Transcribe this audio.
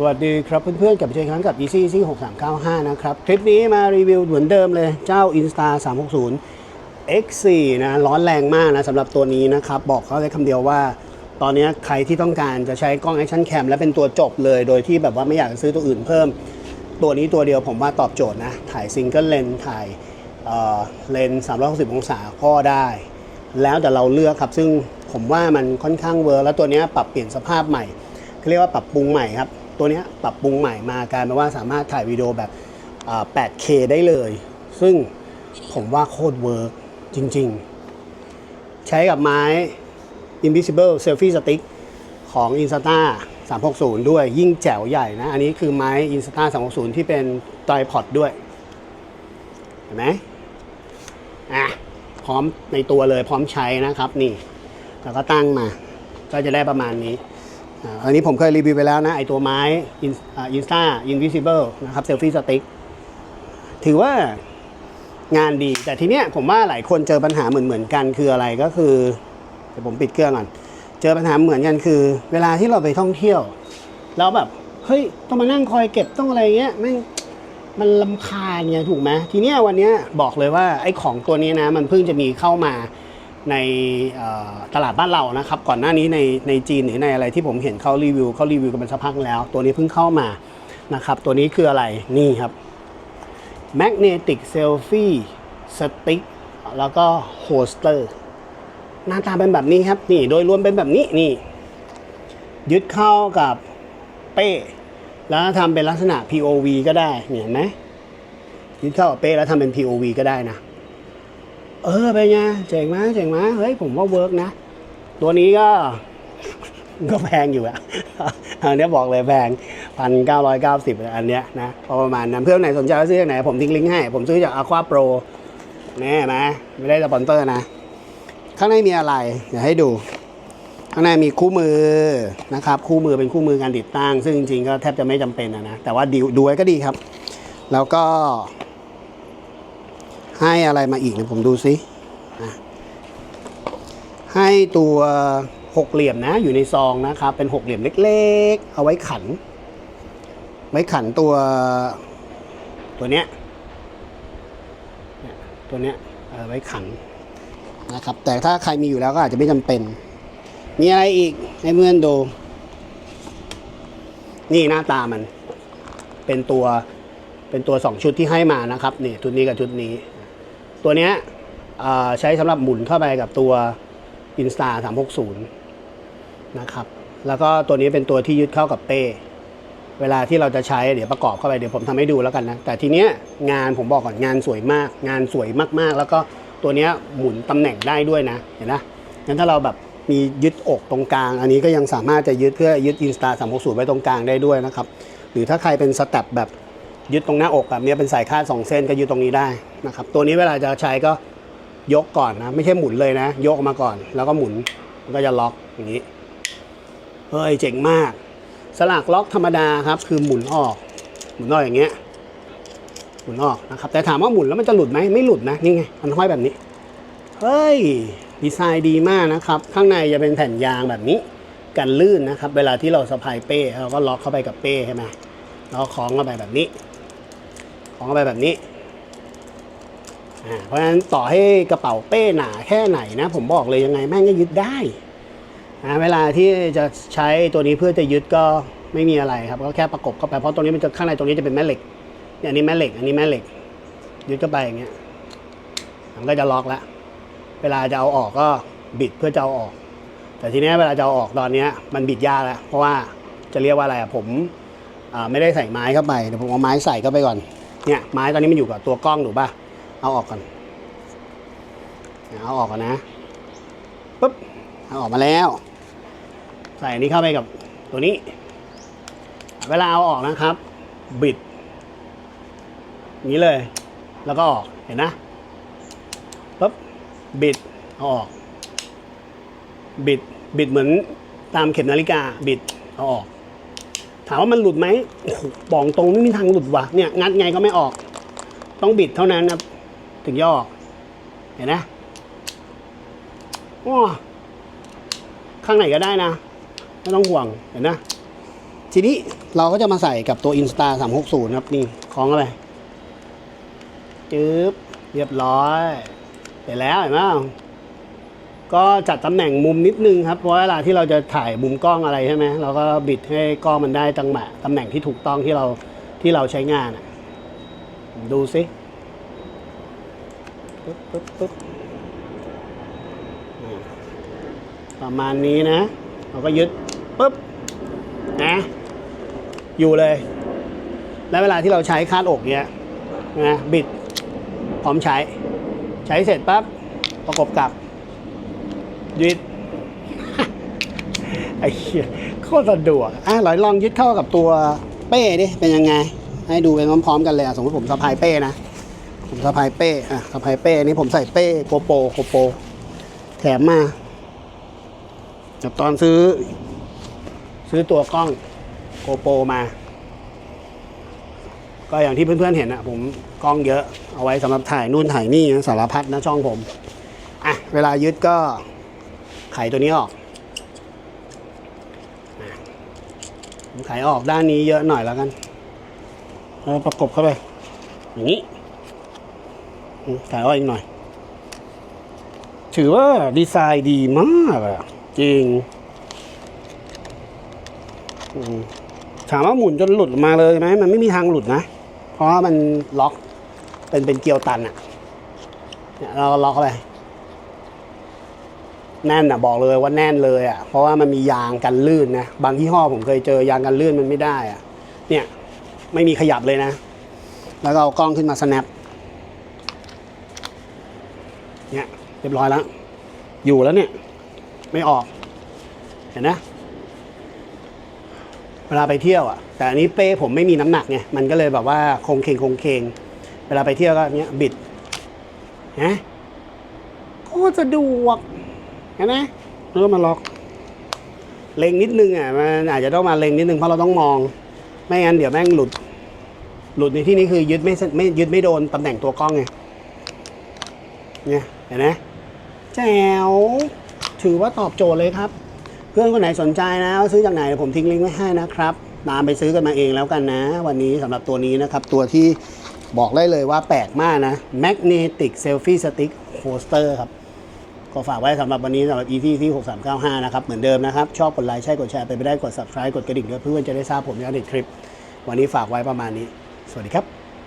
สวัสดีครับเพื่อนๆกับมาเจอกันกับ Easy Easy 6395 นะครับ คลิปนี้มารีวิวเหมือนเดิมเลยเจ้า Insta 360 X4 นะร้อนแรงมากนะสำหรับตัวนี้นะครับ บอกเขาได้คำเดียวว่า ตอนนี้ใครที่ต้องการจะใช้กล้อง Action Cam และเป็นตัวจบเลย โดยที่แบบว่าไม่อยากซื้อตัวอื่นเพิ่ม ตัวนี้ตัวเดียวผมว่าตอบโจทย์นะ ถ่ายซิงเกิลเลนถ่ายเอ่อเลน360 องศาก็ได้ แล้วแต่เราเลือกครับ ซึ่งผมว่ามันค่อนข้างเวิร์กแล้วตัวนี้ปรับเปลี่ยนสภาพใหม่เขาเรียกว่าปรับปรุงใหม่ครับ ตัวนี้ปรับปรุงใหม่มากลายเป็นว่าสามารถถ่ายวิดีโอแบบ 8K ได้เลย ซึ่งผมว่าโคตรเวิร์กจริง ๆ ใช้กับไม้ Invisible Selfie Stick ของ Insta 360 ด้วยยิ่งแจ๋วใหญ่นะ อันนี้คือไม้ Insta 360 ที่เป็น tripod ด้วย เห็นไหมอะ พร้อมในตัวเลยพร้อมใช้นะครับนี่ แล้วก็ตั้งมา ก็จะได้ประมาณนี้ อันนี้ผมเคยรีวิวไปแล้วนะ ไอตัวไม้อินสตาอินวิซิเบิลนะครับเซลฟี่สติ๊กถือว่างานดีแต่ทีเนี้ยผมว่าหลายคนเจอปัญหาเหมือนเหมือนกันคืออะไรก็คือเดี๋ยวผมปิดเครื่องก่อน เจอปัญหาเหมือนกันคือ เวลาที่เราไปท่องเที่ยวแล้วแบบเฮ้ยต้องมานั่งคอยเก็บต้องอะไรเงี้ยแม่มันลำคาญไงถูกไหมทีเนี้ยวันเนี้ยบอกเลยว่าไอ้ของตัวนี้นะ มันเพิ่งจะมีเข้ามา ในตลาดบ้านเรานะครับ ก่อนหน้านี้ในในจีนหรือในอะไรที่ผมเห็นเขารีวิวเขารีวิวกันเป็นสักพักแล้ว ตัวนี้เพิ่งเข้ามานะครับ ตัวนี้คืออะไรนี่ครับ Magnetic Selfie Stick แล้วก็ Holster หน้าตาเป็นแบบนี้ครับนี่โดยรวมเป็นแบบนี้นี่ ยึดเข้ากับเป้ แล้วทำเป็นลักษณะ POV ก็ได้เนี่ยเห็นไหมยึดเข้ากับเป้แล้วทำเป็น POV ก็ได้นะ เออเป็นไงเจ๋งไหมเจ๋งไหมเฮ้ยผมว่าเวิร์กนะ ตัวนี้ก็ ก็แพงอยู่อะอันเนี้ยบอกเลยแพงพันเก้าร้อยเก้าสิบอันเนี้ยนะพอประมาณนั้นเพื่อนไหนสนใจก็ซื้อไหน ผมทิ้งลิงก์ให้ ผมซื้อจาก Aqua Pro แน่ไหมไม่ได้สปอนเซอร์นะ ข้างในมีอะไรเดี๋ยวให้ดู ข้างในมีคู่มือนะครับ คู่มือเป็นคู่มือการติดตั้ง ซึ่งจริงๆก็แทบจะไม่จำเป็นอะนะแต่ว่าดูดูไว้ก็ดีครับ แล้วก็ ให้อะไรมาอีกเดี๋ยผมดูซิให้ตัวหกเหลี่ยมนะอยู่ในซองนะครับ เป็นหกเหลี่ยมเล็กๆ เอาไว้ขัน ไว้ขันตัวตัวเนี้ยตัวเนี้ยเอาไว้ขันนะครับ แต่ถ้าใครมีอยู่แล้วก็อาจจะไม่จำเป็น มีอะไรอีกให้เพื่อนดู นี่หน้าตามัน เป็นตัวเป็นตัวสองชุดที่ให้มานะครับนี่ชุดนี้กับชุดนี้ ตัวเนี้ยใช้สำหรับหมุนเข้าไปกับตัว Insta 360 นะครับ แล้วก็ตัวนี้เป็นตัวที่ยึดเข้ากับเป้ เวลาที่เราจะใช้เดี๋ยวประกอบเข้าไปเดี๋ยวผมทำให้ดูแล้วกันนะ แต่ทีเนี้ยงานผมบอกก่อนงานสวยมาก งานสวยมากๆ แล้วก็ตัวเนี้ยหมุนตำแหน่งได้ด้วยนะ เห็นนะงั้นถ้าเราแบบมียึดอกตรงกลาง อันนี้ก็ยังสามารถจะยึดเพื่อยึด Insta 360 ไว้ตรงกลางได้ด้วยนะครับ หรือถ้าใครเป็นสเต็ปแบบ ยึดตรงหน้าอกแบบนี้เป็นสายคาดสองเส้นก็ยึดตรงนี้ได้นะครับตัวนี้เวลาจะใช้ก็ยกก่อนนะ ไม่ใช่หมุนเลยนะ ยกออกมาก่อน แล้วก็หมุนมันก็จะล็อกอย่างนี้เฮ้ยเจ๋งมาก สลักล็อกธรรมดาครับ คือหมุนออก หมุนออกอย่างเงี้ยหมุนออกนะครับแต่ถามว่าหมุนแล้วมันจะหลุดไหมไม่หลุดนะนี่ไงมันห้อยแบบนี้เฮ้ยดีไซน์ดีมากนะครับ ข้างในจะเป็นแผ่นยางแบบนี้กันลื่นนะครับ เวลาที่เราสะพายเป้เราก็ล็อกเข้าไปกับเป้ใช่ไหมแล้วคล้องเข้าไปแบบนี้ คล้องเข้าไปแบบนี้ เพราะฉะนั้นต่อให้กระเป๋าเป้หนาแค่ไหนนะ ผมบอกเลยยังไงแม่งก็ยึดได้นะเวลาที่จะใช้ตัวนี้เพื่อจะยึดก็ไม่มีอะไรครับก็แค่ประกบเข้าไปเพราะตรงนี้มันจะข้างในตรงนี้จะเป็นแม่เหล็กเนี่ยอันนี้แม่เหล็ก อันนี้แม่เหล็ก ยึดเข้าไปอย่างเงี้ยมันก็จะล็อกแล้วเวลาจะเอาออกก็บิดเพื่อจะเอาออก แต่ทีนี้เวลาจะเอาออกตอนเนี้ยมันบิดยากแล้วเพราะว่าจะเรียกว่าอะไรอะผมไม่ได้ใส่ไม้เข้าไปเดี๋ยวผมเอาไม้ใส่เข้าไปก่อน เนี่ยไม้ตอนนี้มันอยู่กับตัวกล้องถูกป่ะ เอาออกก่อนเอาออกก่อนนะปุ๊บเอาออกมาแล้ว ใส่อันนี้เข้าไปกับตัวนี้ เวลาเอาออกนะครับ บิดนี้เลย แล้วก็ออกเห็นนะปุ๊บบิดเอาออก บิดบิดเหมือนตามเข็มนาฬิกาบิดเอาออก ถามว่ามันหลุดไหมโอ้โหบอกตรงไม่มีทางหลุดว่ะเนี่ยงัดไงก็ไม่ออก ต้องบิดเท่านั้นนะถึงจะอกเห็นนะว้าข้างไหนก็ได้นะ ไม่ต้องห่วงเห็นนะ ทีนี้เราก็จะมาใส่กับตัว Insta 360 ครับ นี่คล้องเข้าไปจึ๊บเรียบร้อยไปแล้วเห็นไหม ก็จัดตำแหน่งมุมนิดนึงครับเพราะเวลาที่เราจะถ่ายมุมกล้องอะไรใช่ไหมเราก็บิดให้กล้องมันได้ตังหมะตำแหน่งที่ถูกต้องที่เราที่เราใช้งานอะดูสิปึ๊บปึ๊บปึ๊บประมาณนี้นะ เราก็ยึดปึ๊บนะอยู่เลย แล้วเวลาที่เราใช้คาดอกเนี้ยนะบิดพร้อมใช้ ใช้เสร็จปั๊บประกบกับ ยึดไอ้เหี้ยโคตรสะดวกอะลอยลองยึดเข้ากับตัวเป้ดิเป็นยังไง ให้ดูไปพร้อมๆกันเลยอะสมมติผมสะพายเป้นะผมสะพายเป้อะสะพายเป้นนี้ผมใส่เป้โกโปโกโป แถมมาจากตอนซื้อ ซื้อตัวกล้องโกโปมา ก็อย่างที่เพื่อนๆเห็นอะ ผมกล้องเยอะเอาไว้สำหรับถ่ายนู่นถ่ายนี่สารพัดนะช่องผมอะเวลายึดก็ ขตัวนี้ออกผมไขออกด้านนี้เยอะหน่อยแล้วกันแล้วประกบเข้าไป อย่างนี้อืมไขออกอีกหน่อย ถือว่าดีไซน์ดีมากอะจริง ถามว่าหมุนจนหลุดมาเลยไหม มันไม่มีทางหลุดนะ เพราะมันล็อก เป็นเป็นเกลียวตันอะเนี่ยเราล็อกเข้าไป แน่นอะบอกเลยว่าแน่นเลยอะเพราะว่ามันมียางกันลื่นนะบางยี่ห้อผมเคยเจอยางกันลื่นมันไม่ได้อะเนี่ยไม่มีขยับเลยนะ แล้วก็เอากล้องขึ้นมา snap เนี่ยเรียบร้อยแล้ว อยู่แล้วเนี่ย ไม่ออก เห็นนะ เวลาไปเที่ยวอะ แต่อันนี้เป้ผมไม่มีน้ำหนักไงมันก็เลยแบบว่าคงเคงคงเคงเวลาไปเที่ยวก็เนี้ยบิดนะโคตรสะดวก เห็นไหมแล้วก็มาล็อก เล็งนิดนึงอะมันอาจจะต้องมาเล็งนิดนึงเพราะเราต้องมอง ไม่งั้นเดี๋ยวแม่งหลุด หลุดในที่นี้คือยึดไม่ไม่ยึดไม่โดนตำแหน่งตัวกล้องไงเนี่ยเห็นไหมแจ๋วถือว่าตอบโจทย์เลยครับ เพื่อนคนไหนสนใจนะซื้อจากไหนผมทิ้งลิงก์ไว้ให้นะครับ ตามไปซื้อกันมาเองแล้วกันนะ วันนี้สำหรับตัวนี้นะครับ ตัวที่บอกได้เลยว่าแปลกมากนะ Magnetic Selfie Stick Holster ครับ ก็ฝากไว้สำหรับวันนี้สำหรับ EP ที่6395 นะครับ เหมือนเดิมนะครับ ชอบกดไลค์ ใช่กดแชร์ไปไม่ได้กด subscribe กดกระดิ่งด้วยเพื่อนจะได้ทราบผมในอัปเดตคลิป วันนี้ฝากไว้ประมาณนี้ สวัสดีครับ